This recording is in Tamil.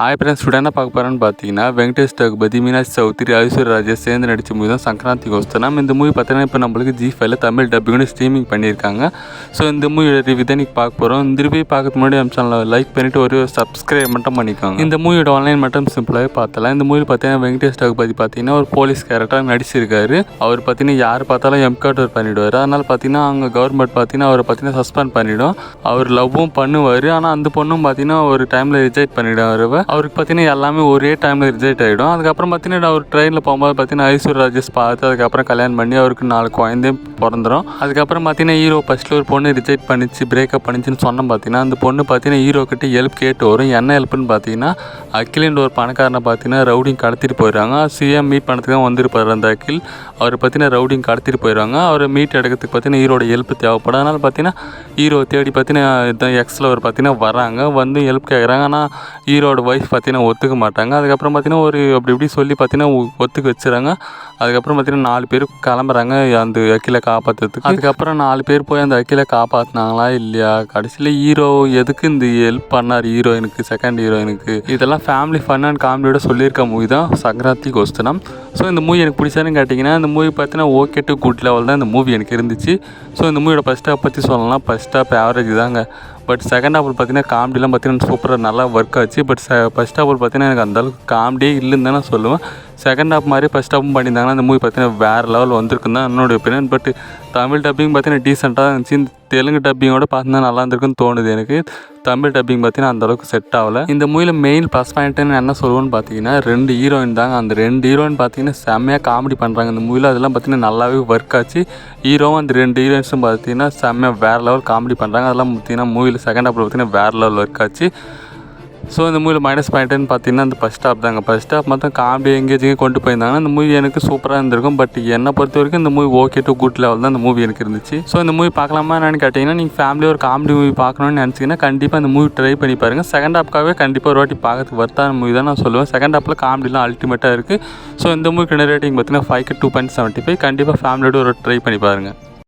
ஹாய் ஃப்ரெண்ட்ஸ் பார்க்க போகிறேன்னு பார்த்தீங்கன்னா வெங்கடேஷ் தகுபதி மீனாட்சி சௌத்ரி ஐஸ்வர் ராஜா சேர்ந்து நடித்த மூவி தான் சங்கராந்தி கோஸ்தனம் இந்த மூவி பார்த்தீங்கன்னா இப்போ நம்மளுக்கு ஜி ஃபைவ்ல தமிழ் டப்பிங்னு ஸ்ட்ரீமிங் பண்ணியிருக்காங்க. ஸோ இந்த மூவியோட ரிவ்யூ தான் பார்க்க போகிறோம் இந்த ரிவ்யூ பார்க்கறதுக்கு முன்னாடி நம்ம சேனலில் லைக் பண்ணிவிட்டு ஒரு சப்ஸ்கிரைப் மட்டும் பண்ணிக்கோங்க. இந்த மூவியோட ஆன்லைன் மட்டும் சிம்பிளாகவே பார்த்தலாம் இந்த மூவியில் பார்த்தீங்கன்னா வெங்கடேஷ் தகுபதி பார்த்தீங்கன்னா ஒரு போலீஸ் கேரக்டராக நடிச்சிருக்காரு. அவர் பார்த்தீங்கன்னா யார் பார்த்தாலும் எம்கவுண்டர் பண்ணிவிடுவார் அதனால் பார்த்தீங்கன்னா அங்கே கவர்மெண்ட் பார்த்தீங்கன்னா அவரை பார்த்தீங்கன்னா சஸ்பெண்ட் பண்ணிவிடும் அவர் லவ்வும் பண்ணுவார். ஆனால் அந்த பொண்ணும் பார்த்தீங்கன்னா ஒரு டைமில் ரிஜெக்ட் பண்ணிவிடுவார் அவருக்கு பார்த்தீங்கன்னா எல்லாமே ஒரே டைமில் ரிஜெக்ட் ஆகிடும் அதுக்கப்புறம் பார்த்தீங்கன்னா அவர் ட்ரெயினில் போகும்போது பார்த்தீங்கன்னா ஐஸ்வர் ராஜேஷ் பார்த்து அதுக்கப்புறம் கல்யாணம் பண்ணி அவருக்கு நாலு குழந்தையும் பிறந்துடும் அதுக்கப்புறம் பார்த்தீங்கன்னா ஹீரோ ஃபஸ்ட்டில் ஒரு பொண்ணு ரிஜெக்ட் பண்ணிச்சு பிரேக்கப் பண்ணிச்சுன்னு சொன்னோம் பார்த்தீங்கன்னா அந்த பொண்ணு பார்த்தீங்கன்னா ஹீரோ கிட்ட ஹெல்ப் கேட்டு வரும். என்ன ஹெல்ப்னு பார்த்தீங்கன்னா அகிலின்ற ஒரு பணக்காரனை பார்த்தீங்கன்னா ரவுடிங் கடத்திட்டு போயிடுறாங்க. சிஎம் மீட் பண்ணதுக்கு தான் வந்திருப்பார் அந்த அகில். அவர் பார்த்தீங்கன்னா ரவுடிங் கடத்திட்டு போயிடுவாங்க அவரை மீட் எடுக்கிறதுக்கு பார்த்தீங்கன்னா ஹீரோட ஹெல்ப் தேவைப்படும். அதனால் பார்த்தீங்கன்னா ஹீரோ தேடி பார்த்தீங்கன்னா எக்ஸில் அவர் பார்த்தீங்கன்னா வராங்க. வந்து ஹெல்ப் கேட்குறாங்க ஆனால் ஹீரோட ஒய்ஃப் பார்த்தீங்கன்னா ஒத்துக்க மாட்டாங்க. அதுக்கப்புறம் பார்த்தீங்கன்னா ஒரு அப்படி இப்படி சொல்லி பார்த்தீங்கன்னா ஒத்துக்க வச்சுறாங்க. அதுக்கப்புறம் பார்த்தீங்கன்னா நாலு பேர் கிளம்புறாங்க. அந்த அக்கில காப்பாற்றுறதுக்கு அதுக்கப்புறம் நாலு பேர் போய் அந்த அக்கில காப்பாற்றினாங்களா இல்லையா? கடைசியில் ஹீரோ எதுக்கு இந்த ஹெல்ப் பண்ணார்? ஹீரோயினுக்கு செகண்ட் ஹீரோயினுக்கு இதெல்லாம் ஃபேமிலி ஃபன் அண்ட் காமெடியோட சொல்லியிருக்க மூவி தான் சங்கராந்தி கோஸ்தனம் ஸோ இந்த மூவி எனக்கு பிடிச்சான்னு கேட்டிங்கன்னா இந்த மூவி பார்த்தீங்கன்னா ஓகே டு குட் லெவல் தான் இந்த மூவி எனக்கு இருந்துச்சு. ஸோ இந்த மூவியோட ஃபஸ்ட் ஹாப் பற்றி சொல்லலாம் ஃபஸ்ட் ஹாப் ஆவரேஜ் தாங்க. பட் செகண்ட் ஹாஃபில் பார்த்தீங்கன்னா காமெடிலாம் பார்த்தீங்கன்னா சூப்பராக நல்லா ஒர்க் ஆச்சு. பட் ஃபஸ்ட் ஹாஃபில் பார்த்தீங்கன்னா எனக்கு அந்தளவுக்கு காமெடியே இல்லைன்னு தான் நான் சொல்லுவேன். செகண்ட் ஹாஃப் மாதிரி ஃபஸ்ட் ஹாஃபும் பண்ணியிருந்தாங்கன்னா அந்த மூவி பார்த்தீங்கன்னா வேறு லெவல் வந்திருக்குன்னு தான் என்னோட ஒப்பீனியன் பட் தமிழ் டப்பிங் பார்த்தீங்கன்னா டீசெண்டாக இருந்துச்சு. இந்த தெலுங்கு டப்பிங்கோட பார்த்தீங்கன்னா நல்லா இருந்திருக்குன்னு தோணுது எனக்கு. தமிழ் டப்பிங் பார்த்தீங்கன்னா அந்தளவுக்கு செட் ஆகலை. இந்த மூவியில் மெயின் ப்ளஸ் பாயிண்ட்டுன்னு என்ன சொல்லுவோன்னு பார்த்தீங்கன்னா ரெண்டு ஹீரோயின் தாங்க. அந்த ரெண்டு ஹீரோயின் பார்த்தீங்கன்னா செம்மையாக காமெடி பண்ணுறாங்க இந்த மூவியில் அதெல்லாம் பார்த்தீங்கன்னா நல்லாவே ஒர்க் ஆச்சு. ஹீரோவும் அந்த ரெண்டு ஹீரோயின்ஸும் பார்த்தீங்கன்னா செம்மையாக வேறு லெவல் காமெடி பண்ணுறாங்க அதெல்லாம் பார்த்தீங்கன்னா மூவியில் செகண்ட் ஹாஃபில் பார்த்தீங்கன்னா வேறு லெவல் ஒர்க் ஆச்சு. ஸோ இந்த மூவியில் மைனஸ் பாயிண்ட்டுன்னு பார்த்தீங்கன்னா அந்த ஃபஸ்ட் ஸ்டாப் தாங்க. ஃபஸ்ட் ஸ்டாப் மட்டும் காமெடி எங்கேஜிங்க கொண்டு போயிருந்தாங்கன்னா இந்த மூவி எனக்கு சூப்பராக இருந்திருக்கும். பட் என்னை பொறுத்த வரைக்கும் இந்த movie okay to good level தான் இந்த மூவி எனக்கு இருந்துச்சு. ஸோ இந்த மூவி பார்க்கலாமா என்னன்னு கேட்டிங்கன்னா நீங்கள் ஃபேமிலி ஒரு காமெடி மூவி பார்க்கணும்னு நினச்சிங்கன்னா கண்டிப்பாக இந்த மூவி ட்ரை பண்ணி பாருங்கள் செகண்ட் ஹாப்க்காகவே கண்டிப்பாக ஒரு வாட்டி பார்க்கறதுக்கு வர்த்தான மூவி தான் நான் சொல்லுவேன். செகண்ட் ஹாப்பில் காமெடிலாம் அல்டிமேட்டாக இருக்குது ஸோ இந்த மூவிக்கு ரேட்டிங் பார்த்தீங்கன்னா five two point seventy five கண்டிப்பாக ஃபேமிலியோட ஒரு ட்ரை பண்ணி பாருங்கள்